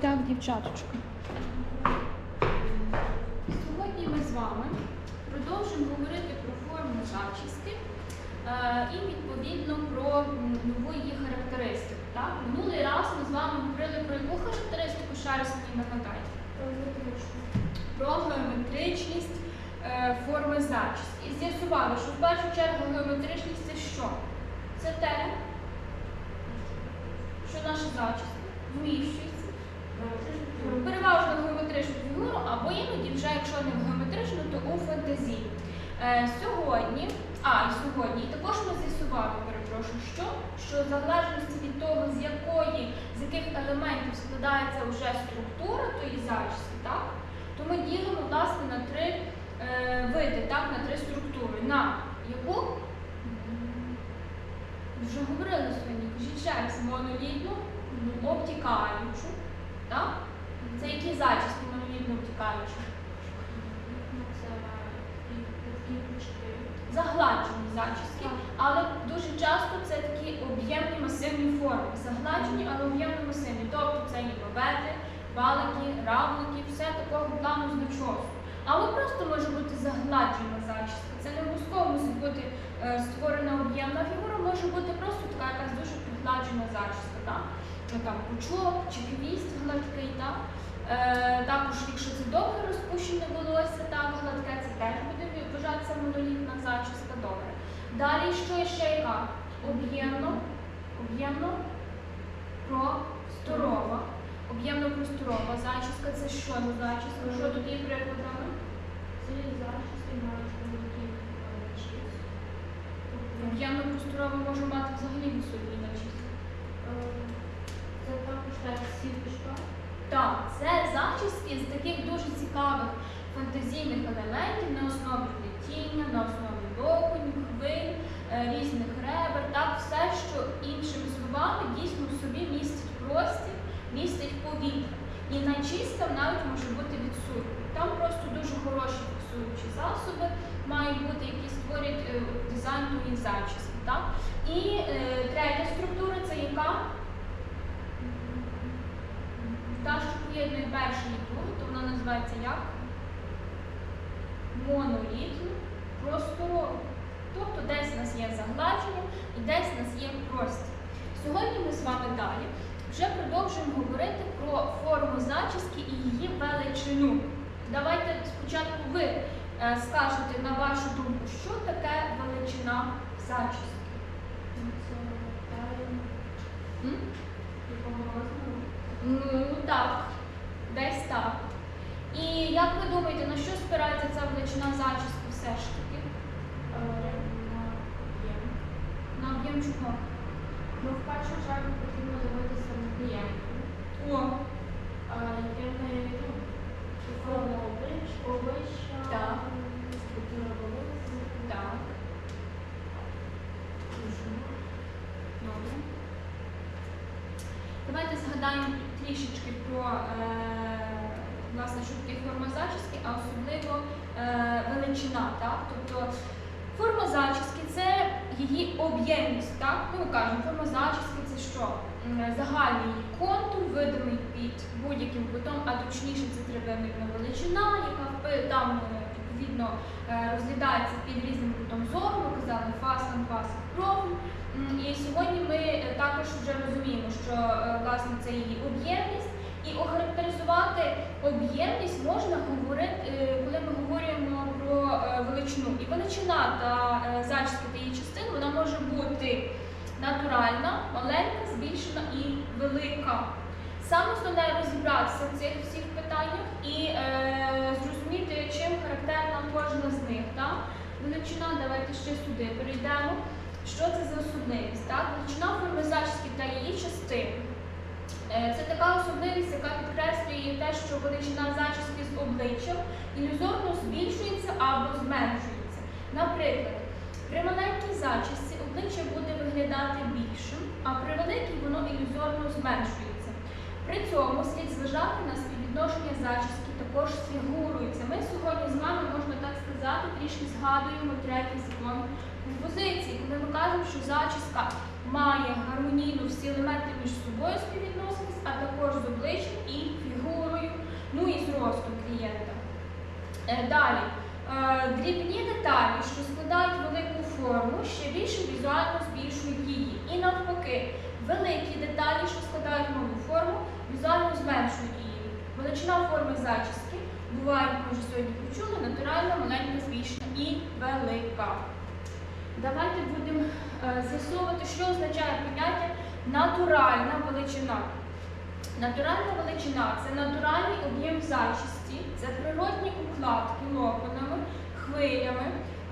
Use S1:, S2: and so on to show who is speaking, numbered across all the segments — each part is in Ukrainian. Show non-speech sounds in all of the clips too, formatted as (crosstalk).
S1: Так, дівчаточка.
S2: Сьогодні ми з вами продовжимо говорити про форму зачіски е, і відповідно про нову її характеристику. Так? Минулий раз ми з вами говорили про яку характеристику мені нагадайте? Про геометричність е, форми зачіски. І з'ясували, що в першу чергу геометричність це що? Це те, що наша зачіска вміщується переважно геометричну фігуру, або іноді, вже якщо не в геометричну, то у фантазії. Е, сьогодні, а і сьогодні, також ми з'ясували, перепрошую, що, що в залежності від того, з якої, з яких елементів складається вже структура тої зачіски, так, то ми ділимо власне на три е, види, так, на три структури. На яку? Вже говорили сьогодні, кажіть ще раз, монолітну, обтікаючу, так? Це які зачіски монолітно обтікаючі? Загладжені зачіски, але дуже часто це такі об'ємні масивні форми. Загладжені, але об'ємно масивні. Тобто це і бабети, валики, равлики, все такого плану значосу. Але просто може бути загладжена зачіска. Це не обов'язково мусить бути е, створена об'ємна фігура, може бути просто така якась дуже пригладжена зачіска. Так? Ну, там пучок чи хвіст гладкий. Так? Е, також, якщо це довге розпущене волосся, так, гладке, це теж буде вважатися монолітна зачіска. Добре. Далі що ще яка? Об'ємно, об'ємно просторова. Об'ємно просторова зачіска це що за зачіска? Що тут є прикладами? Об'ємно просторова може мати взагалі відсутні зачіски. Так, це зачіски з таких дуже цікавих фантазійних елементів на основі плетіння, на основі локонів, хвиль, е, різних ребер, так, все, що іншими словами дійсно в собі містить простір, містить повітря. І начистка навіть може бути відсутня. Там просто дуже хороші фіксуючі засоби мають бути, які створюють е, дизайн тої зачіски. Так? І е, третя структура це яка? Та, що поєднує перший і другий, то вона називається як? Монолітно просторове. Тобто десь у нас є загладження і десь у нас є простір. Сьогодні ми з вами далі вже продовжуємо говорити про форму зачіски і її величину. Давайте спочатку ви е, скажете на вашу думку, що таке величина зачіски. М? Ну так, десь так. І як ви думаєте, на що спирається ця величина зачіски все ж таки? На об'єм чого?
S3: Ну, в першу чергу потрібно дивитися на клієнтів.
S2: О,
S3: Яке в неї ну, форма обличчя, обличчя,
S2: Так.
S3: структура волосся.
S2: так. Добре. Давайте згадаємо трішечки про е, власне, що таке форма зачіски, а особливо е, величина. Так? Тобто форма зачіски це її об'ємність. Так? Ну, кажемо, форма зачіски це що? Загальний контур, видимий під будь-яким кутом, а точніше це трибемірна величина, яка там е, відповідно е, розглядається під різним кутом зору, ми казали фасом, фасом, профіль. І сьогодні ми е, також вже розуміємо, що е, власне це її об'ємність, і охарактеризувати об'ємність можна говорити, коли ми говоримо про величину. І величина та зачіски та її частин вона може бути натуральна, маленька, збільшена і велика. Саме основне розібратися в цих всіх питаннях і е, зрозуміти, чим характерна кожна з них. Так? Величина, давайте ще сюди перейдемо. Що це за особливість? Так? Величина форми зачіски та її частин. Е, Це така особливість, яка підкреслює те, що величина зачіски з обличчям ілюзорно збільшується або зменшується. Наприклад, при маленькій зачісці обличчя буде виглядати більшим, а при великій воно ілюзорно зменшується. При цьому слід зважати на співвідношення зачіски також з фігурою. Це ми сьогодні з вами, можна так сказати, трішки згадуємо третій закон композиції, коли ми кажемо, що зачіска має гармонійно всі елементи між собою співвідноситись, а також з обличчям і фігурою, ну і з ростом клієнта. Е, далі. Е, дрібні деталі, що складають велику форму, ще більше візуально збільшують її. І навпаки великі деталі, що складають малу форму, візуально зменшують її. Величина форми зачіски буває, як ми вже сьогодні почули, натуральна, маленька, збільшена і велика. Давайте будемо е, з'ясовувати, що означає поняття натуральна величина. Натуральна величина це натуральний об'єм зачісті, це природні укладки локонами, хвилями,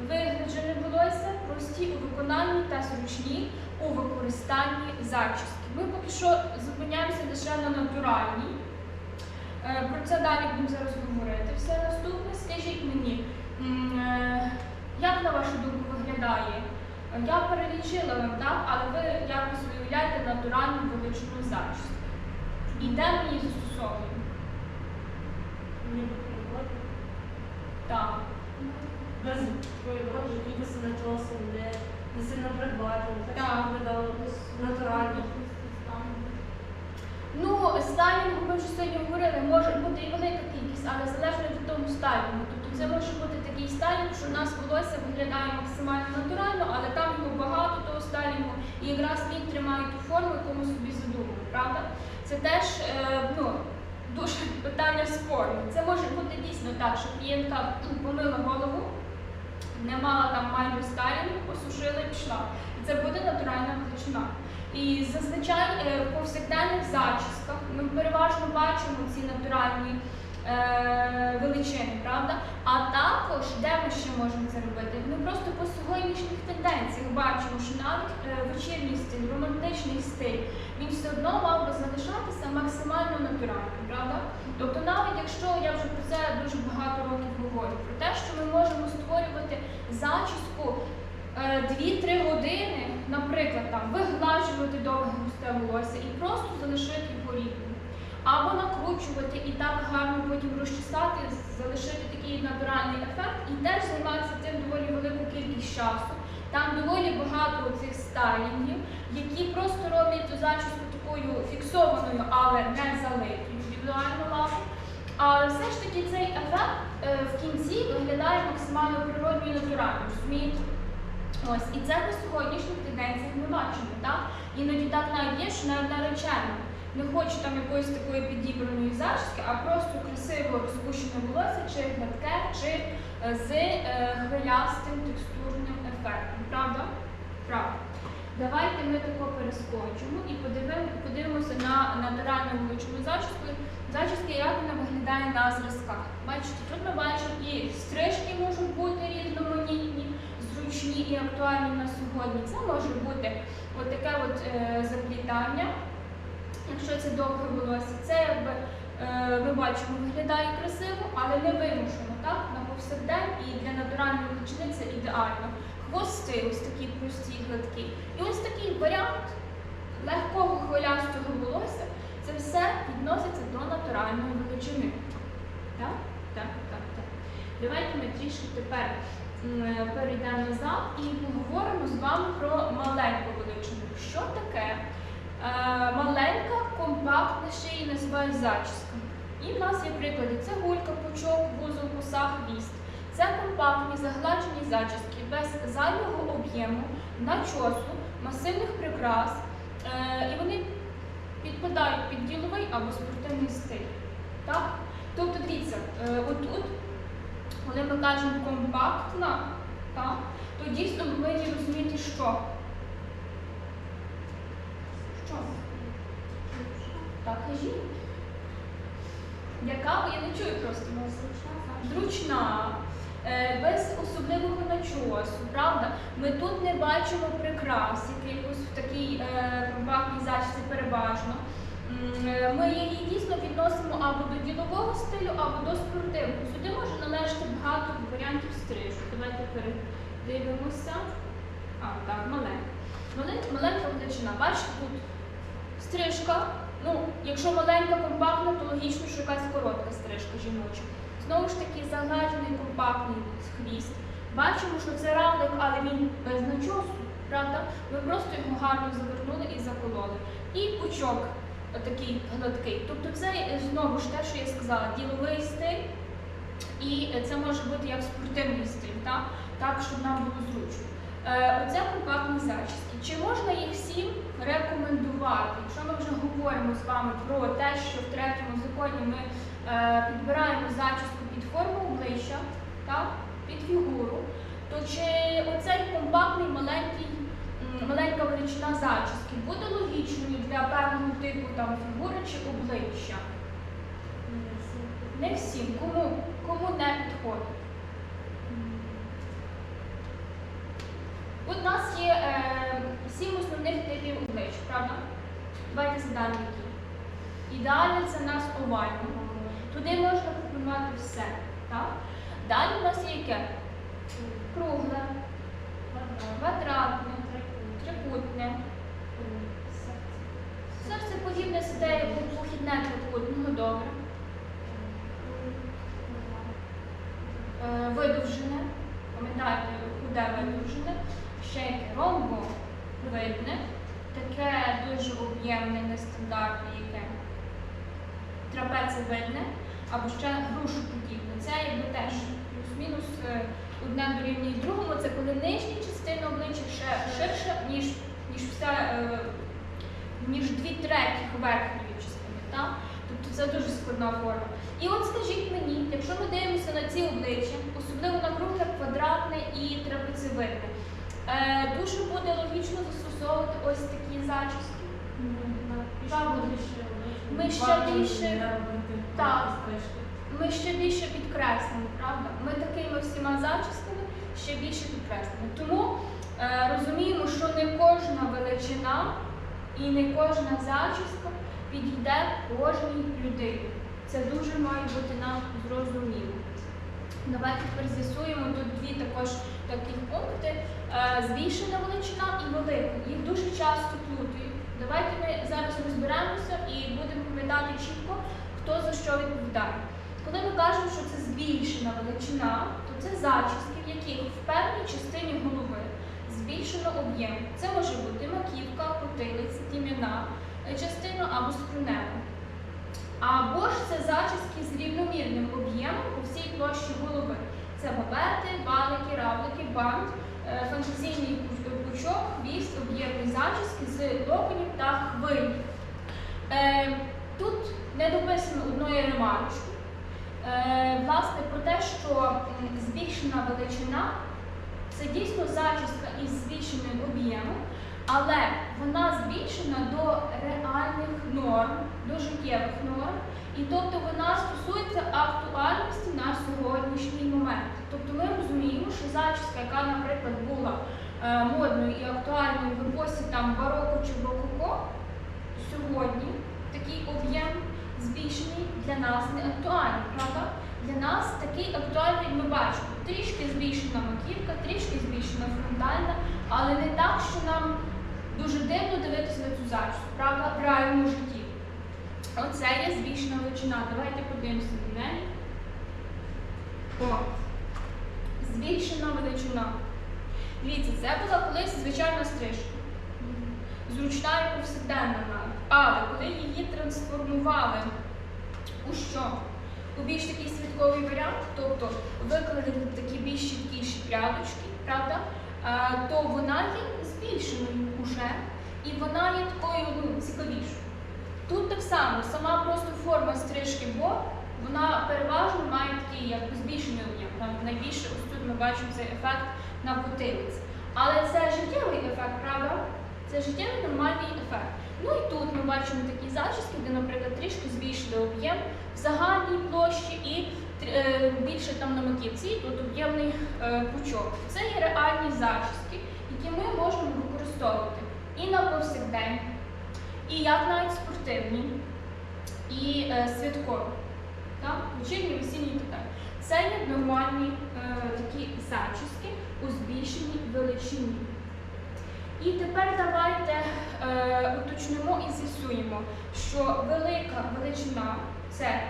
S2: вигнаджене волосся, прості у виконанні та зручні у використанні зачіски. Ми поки що зупиняємося лише на натуральній. Е, Про це далі будемо зараз говорити. Все наступне, скажіть мені, е, як на вашу думку виглядає? Я перелічила вам, так, але ви якось виявляєте натуральну величину зачіску. І де ми її застосовуємо? Так.
S1: Без виписане часом, не, не сильно передбачено, так
S2: Так.
S1: що виглядало натурально.
S2: Ну, стайлінгу ми вже сьогодні говорили, може бути і велика кількість, але залежно від того стайлінгу. Тобто це може бути такий стайлінг, що в нас волосся виглядає максимально натурально, але там його багато того стайлінгу, і якраз він тримає ту форму, яку ми собі задумали, правда? Це теж е, ну, дуже питання спорне. Це може бути дійсно так, що клієнтка м, помила голову, не мала там майже стайлінгу, посушила і пішла. Це буде натуральна величина. І зазвичай е, в повсякденних зачісках ми переважно бачимо ці натуральні е, величини, правда? А також, де ми ще можемо це робити? Ми просто по сьогоднішніх тенденціях бачимо, що навіть е, вечірній стиль, романтичний стиль, він все одно мав би залишатися максимально натуральним, правда? Тобто, навіть якщо я вже про це дуже багато років говорю, про те, що ми можемо створювати зачіску е, 2-3 години, наприклад, там вигладжувати довге густе волосся і просто залишити його рівним. Або накручувати і так гарно потім розчесати, залишити такий натуральний ефект і теж займатися цим доволі велику кількість часу. Там доволі багато цих стайлінгів, які просто роблять цю зачіску такою фіксованою, але не залитою індивідуально лаву. Але все ж таки цей ефект е, в кінці виглядає максимально природньо і натурально, розумієте? Ось, і це по сьогоднішніх тенденціях ми бачимо, так? Іноді так навіть є, що навіть наречена не хоче там якоїсь такої підібраної зачіски, а просто красиво розпущене волосся, чи гладке, чи е, з е, хвилястим текстурним ефектом. Правда? Правда. Давайте ми тако перескочимо і подивимося на натуральну величину зачіску. Зачіски, як вона виглядає на зразках. Бачите, тут ми бачимо і стрижки можуть бути різноманітні, зручні і актуальні на сьогодні. Це може бути от таке от е, заплітання, якщо це довге волосся. Це якби е, ми бачимо, виглядає красиво, але не вимушено, так? На повсякдень і для натуральної величини це ідеально. Хвости ось такі прості, гладкі. І ось такий варіант легкого хвилястого волосся. Це все відноситься до натуральної величини. Так? Так, так, так. Давайте ми трішки тепер перейдемо назад і поговоримо з вами про маленьку величину. Що таке? Е, маленька, компактна її називають зачіска. І в нас є приклади: це гулька, пучок, вузол, коса, хвіст. Це компактні загладжені зачіски без зайвого об'єму, начосу, масивних прикрас. Е, і вони підпадають під діловий або спортивний стиль. Так? Тобто, дивіться, е, отут, коли ми кажемо компактна, так, то дійсно ми повинні розуміти, що. Що? Так, кажіть. Яка? Я не чую просто. Зручна, без особливого начосу, правда? Ми тут не бачимо прикрас, якихось в такій е, компактній зачісці переважно. Е, Ми її дійсно відносимо або до ділового стилю, або до спортивного. Сюди може належати багато варіантів стрижу. Давайте передивимося. А, так, маленька. Малень- Маленька величина. Бачите, тут стрижка. Ну, якщо маленька компактна, то логічно, що якась коротка стрижка. Знову ж таки, загладжений компактний хвіст. Бачимо, що це равлик, але він без начосу, правда? Ми просто його гарно завернули і закололи. І пучок такий гладкий. Тобто це е, знову ж те, що я сказала, діловий стиль, І е, це може бути як спортивний стиль, так, так щоб нам було зручно. Е, Оце компактні зачіски. Чи можна їх всім рекомендувати? Якщо ми вже говоримо з вами про те, що в третьому законі ми підбираємо зачіску під форму обличчя, так, під фігуру, то чи оцей компактний маленький, маленька величина зачіски буде логічною для певного типу там, фігури чи обличчя? Не всім. Кому, кому не підходить? От у нас є е, сім основних типів облич, правда? Давайте згадаємо які. Ідеальне це у нас овальне. Туди можна пропонувати все. Так? Далі у нас є яке? Кругле, квадратне, трикутне. Серце подібне сюди як похідне трикутного, добре. Е, видовжене, пам'ятаєте, худе видовжене, ще яке ромбовидне, таке дуже об'ємне, нестандартне, яке трапецевидне, або ще грушу грушоподібне. Це якби теж плюс-мінус е, одне дорівнює другому, це коли нижня частина обличчя ще ширша, ніж, ніж вся, е, ніж дві третіх верхньої частини. Так? Тобто це дуже складна форма. І от скажіть мені, якщо ми дивимося на ці обличчя, особливо на кругле, квадратне і трапецевидне, е, дуже буде логічно застосовувати ось такі зачіски. Ми ще більше- Так. Ми ще більше підкреслимо, правда? Ми такими всіма зачісками ще більше підкреслимо. Тому е, розуміємо, що не кожна величина і не кожна зачіска підійде кожній людині. Це дуже має бути нам зрозуміло. Давайте тепер з'ясуємо тут дві також такі пункти: Е, збільшена величина і велика. Їх дуже часто плутають. Давайте ми зараз розберемося і будемо пам'ятати чітко, хто за що відповідає. Коли ми кажемо, що це збільшена величина, то це зачіски, в яких в певній частині голови збільшено об'єм. Це може бути маківка, потилиця, тім'яна е, частина або скронева. Або ж це зачіски з рівномірним об'ємом по всій площі голови. Це бабети, валики, равлики, бант, е, фантазійний пучок, хвіст, об'ємні зачіски з локонів та хвиль. Е, тут не дописано одної ремарочки. Е, власне, про те, що збільшена величина це дійсно зачіска із збільшеним об'ємом, але вона збільшена до реальних норм, до життєвих норм, і тобто вона стосується актуальності на сьогоднішній момент. Тобто ми розуміємо, що зачіска, яка, наприклад, була е, модною і актуальною в епосі там бароко чи рококо, сьогодні такий об'єм збільшений для нас не актуальний, правда? Для нас такий актуальний ми бачимо. Трішки збільшена маківка, трішки збільшена фронтальна, але не так, що нам дуже дивно дивитися на цю зачіску, правда, в реальному житті. Оце є збільшена величина. Давайте подивимося на неї. О, збільшена величина. Дивіться, це була колись звичайна стрижка. Зручна і повсякденна. Але коли її трансформували у що? У більш такий святковий варіант, тобто викладені такі більш чіткіші прядочки, правда? То вона є збільшеною уже, і вона є такою ну, цікавішою. Тут так само, сама просто форма стрижки боб, вона переважно має такий як збільшений об'єм. Там найбільше ось тут ми бачимо цей ефект на потилиці. Але це життєвий ефект, правда? Це життєвий нормальний ефект. Ну і тут ми бачимо такі зачіски, де, наприклад, трішки збільшили об'єм в загальній площі і е, більше там на маківці, і тут об'ємний е, пучок. Це є реальні зачіски, які ми можемо використовувати і на повсякдень, і як навіть спортивні, і е, святкові. Вечірні, весільні і так. Це є нормальні такі зачіски у збільшеній величині. І тепер давайте уточнимо і з'ясуємо, що велика величина це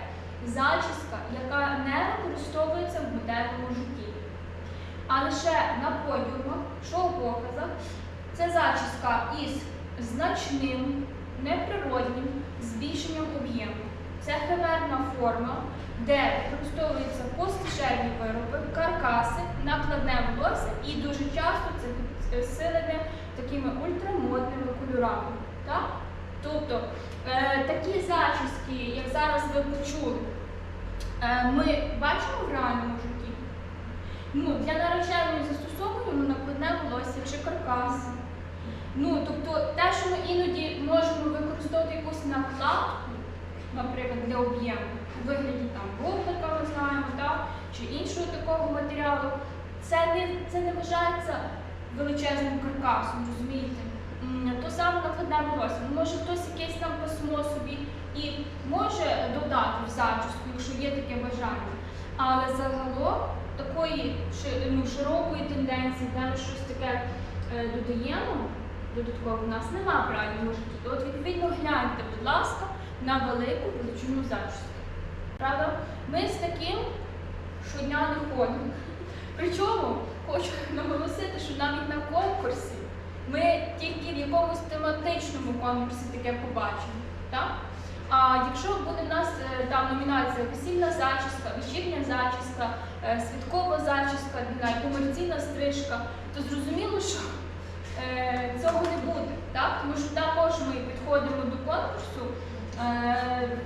S2: зачіска, яка не використовується в модельному житті. А лише на подіумах, шоу-показах це зачіска із значним, неприроднім збільшенням об'єму. Це химерна форма, де використовуються постижельні вироби, каркаси, накладне волосся і дуже часто це підсилене такими ультрамодними кольорами. Так? Тобто е, такі зачіски, як зараз ви почули, е, ми бачимо в реальному житті. Ну, для нареченої застосовуємо накладне волосся чи каркаси. Ну, тобто те, що ми іноді можемо використовувати якусь накладку, наприклад, для об'єму, у вигляді там вуглика, ми знаємо, так? чи іншого такого матеріалу, це не, це не вважається величезним каркасом, розумієте? То саме накладне волосся. Ну, може хтось якесь там пасмо собі і може додати в зачіску, якщо є таке бажання. Але загалом такої ну, широкої тенденції, де ми щось таке е, додаємо, додатково в нас немає реальному житті. От відповідно гляньте, будь ласка, на велику величину зачіску. Правда? Ми з таким щодня не ходимо. Причому хочу (laughs) наголосити, що навіть на конкурсі ми тільки в якомусь тематичному конкурсі таке побачимо. Так? А якщо буде в нас е, там номінація весільна зачіска, вечірня зачіска, е, святкова зачіска, комерційна стрижка, то зрозуміло, що е, цього не буде. Так? Тому що також ми підходимо до конкурсу,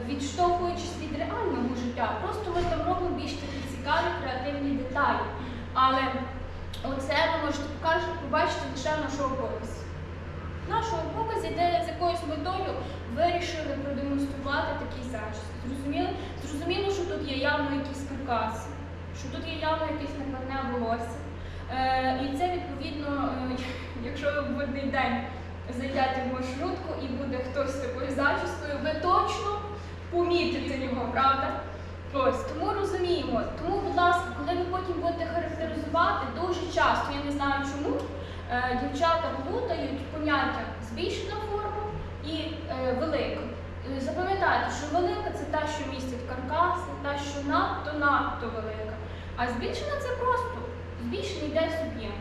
S2: відштовхуючись від реального життя. Просто ми там робимо більш такі цікаві креативні деталі. Але оце ви можете побачити лише в нашому показі. В де з якоюсь метою вирішили продемонструвати такі зачіски. Зрозуміло? Зрозуміло, що тут є явно якісь каркаси, що тут є явно якесь накладне волосся. Е, і це відповідно, е, (laughs) якщо ви в один день зайдете в маршрутку і буде хтось з такою зачіскою, ви точно помітите його, правда? Ось, тому розуміємо. Тому, будь ласка, коли ви потім будете характеризувати, дуже часто, я не знаю чому, е, дівчата плутають поняття збільшена форма і е, велика. Е, Запам'ятайте, що велика це та, що містить каркаси, та, що надто надто велика. А збільшена це просто збільшений десь об'єм.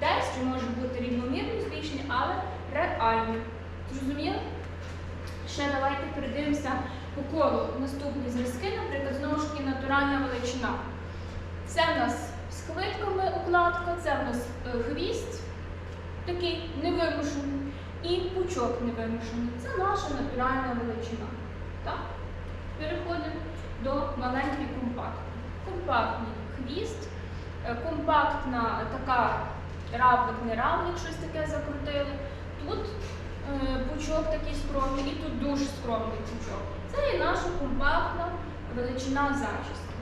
S2: Десь що може бути рівномірно збільшений, але реально. Зрозуміли? Ще давайте передивимося по колу наступні зразки, наприклад, знову ж таки натуральна величина. Це в нас з хвильками укладка, це в нас е, хвіст такий невимушений і пучок невимушений. Це наша натуральна величина. Так? Переходимо до маленької компактної. Компактний хвіст, е, компактна така равлик, не равлик, щось таке закрутили. Тут пучок такий скромний і тут дуже скромний пучок. Це є наша компактна величина зачіски.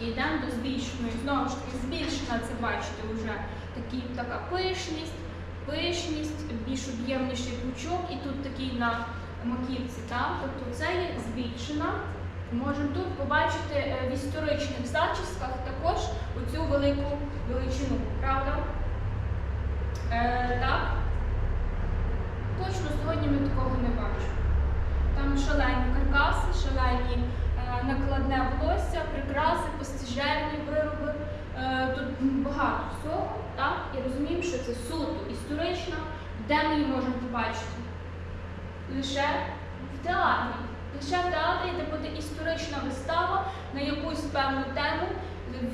S2: І йдемо до збільшеної. Знову ж таки, збільшена це бачите вже такі, така пишність, пишність, більш об'ємніший пучок, і тут такий на маківці. Так? Тобто це є збільшена. Можемо тут побачити е, в історичних зачісках також оцю велику величину, правда? Е, так? Точно сьогодні ми такого не бачимо. Там шалені каркаси, шалені е, накладне волосся, прикраси, постіжельні вироби. Е, тут багато всього, так? І розуміємо, що це суто історична, де ми її можемо побачити? Лише в театрі. Лише в театрі, де буде історична вистава на якусь певну тему,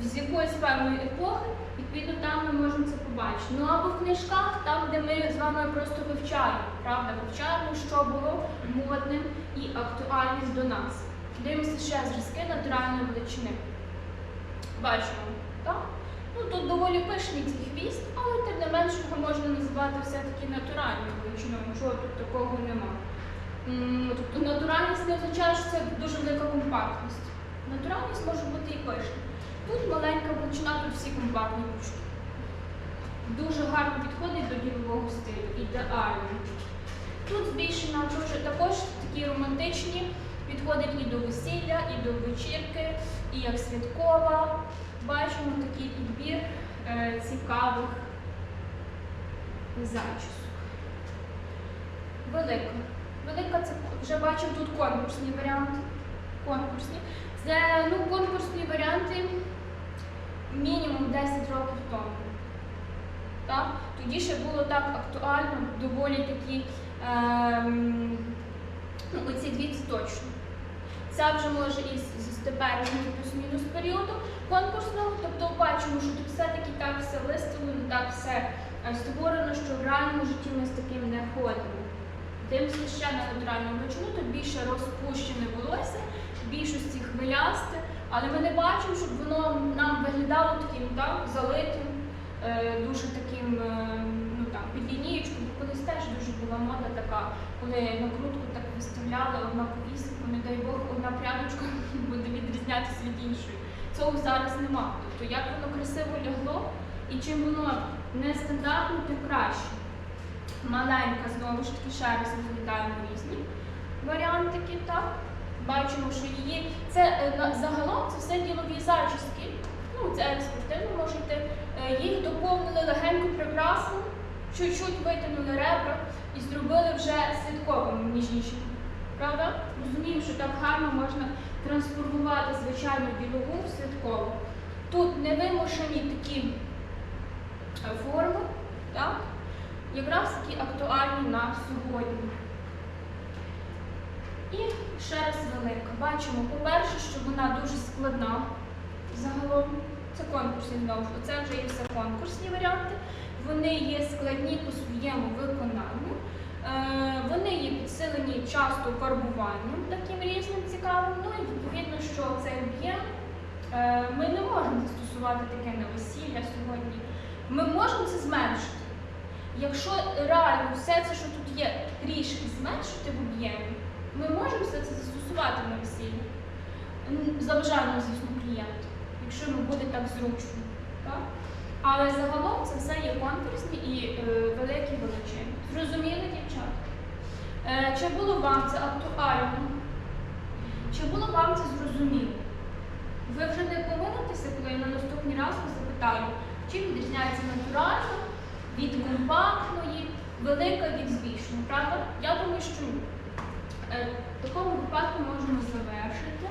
S2: з якоїсь певної епохи, відповідно, там ми можемо побачити. Ну або в книжках, там, де ми з вами просто вивчаємо, правда, вивчаємо, що було модним і актуальним до нас. Дивимося ще зразки натуральної величини. Бачимо, так? Ну тут доволі пишний цей хвіст, але тим не менш його можна називати все-таки натуральною величиною, чого тут такого нема. Тобто натуральність не означає, що це дуже велика компактність. Натуральність може бути і пишна. Тут маленька величина, тут всі компактні пучки. Дуже гарно підходить до ділового стилю, ідеально. Тут збільшена дуже також такі романтичні, підходить і до весілля, і до вечірки, і як святкова. Бачимо такий підбір е, цікавих зачісок. Велика. Велика це вже бачимо тут конкурсні варіанти. Конкурсні. Це ну, конкурсні варіанти мінімум 10 років тому. Так? Тоді ще було так актуально, доволі такі ем, ну, оці дві це точно. Ця вже може із з теперішнього плюс-мінус періоду конкурсного. Тобто бачимо, що тут все-таки так все виставлено, так все е, створено, що в реальному житті ми з таким не ходимо. Дивимося ще на натуральну величину, тут більше розпущене волосся, в більшості хвилясте, але ми не бачимо, щоб воно нам виглядало таким так, залитим, е, дуже таким е, ну, там, під лінієчку. Колись теж дуже була мода така, коли накрутку так виставляли, одна повісика, не дай Бог, одна прядочка (laughs) буде відрізнятися від іншої. Цього зараз нема. Тобто як воно красиво лягло, і чим воно нестандартне, тим краще. Маленька, знову ж таки, ще раз розглядаємо різні варіантики, так? Бачимо, що її це е, загалом це все ділові зачіски. Ну, це експортивно можете. Е, Їх доповнили легенько прикрасами, чуть-чуть витягнули ребра і зробили вже святковими, ніж. Правда? Розуміємо, що так гарно можна трансформувати звичайну ділову в святкову. Тут невимушені такі е, форми, так? якраз такі актуальні на сьогодні. І ще раз велика. Бачимо, по-перше, що вона дуже складна загалом. Це конкурсні знову ж. Це вже є все конкурсні варіанти. Вони є складні по своєму виконанню. Е, Вони є підсилені часто фарбуванням таким різним цікавим. Ну і відповідно, що цей об'єм е, ми не можемо застосувати таке на весілля сьогодні. Ми можемо це зменшити. Якщо реально все це, що тут є, трішки зменшити в об'ємі, ми можемо все це застосувати на весіллі. За бажанням, звісно, клієнта, якщо йому буде так зручно. Так? Але загалом це все є конкурсні і е, великі величини. Зрозуміли, дівчата? Е, чи було вам це актуально? Чи було вам це зрозуміло? Ви вже не помилитеся, коли я на наступний раз вас запитаю, чим відрізняється натуральна від компактної, велика від збільшеної, правда? Я думаю, що. Е, В такому випадку можемо завершити.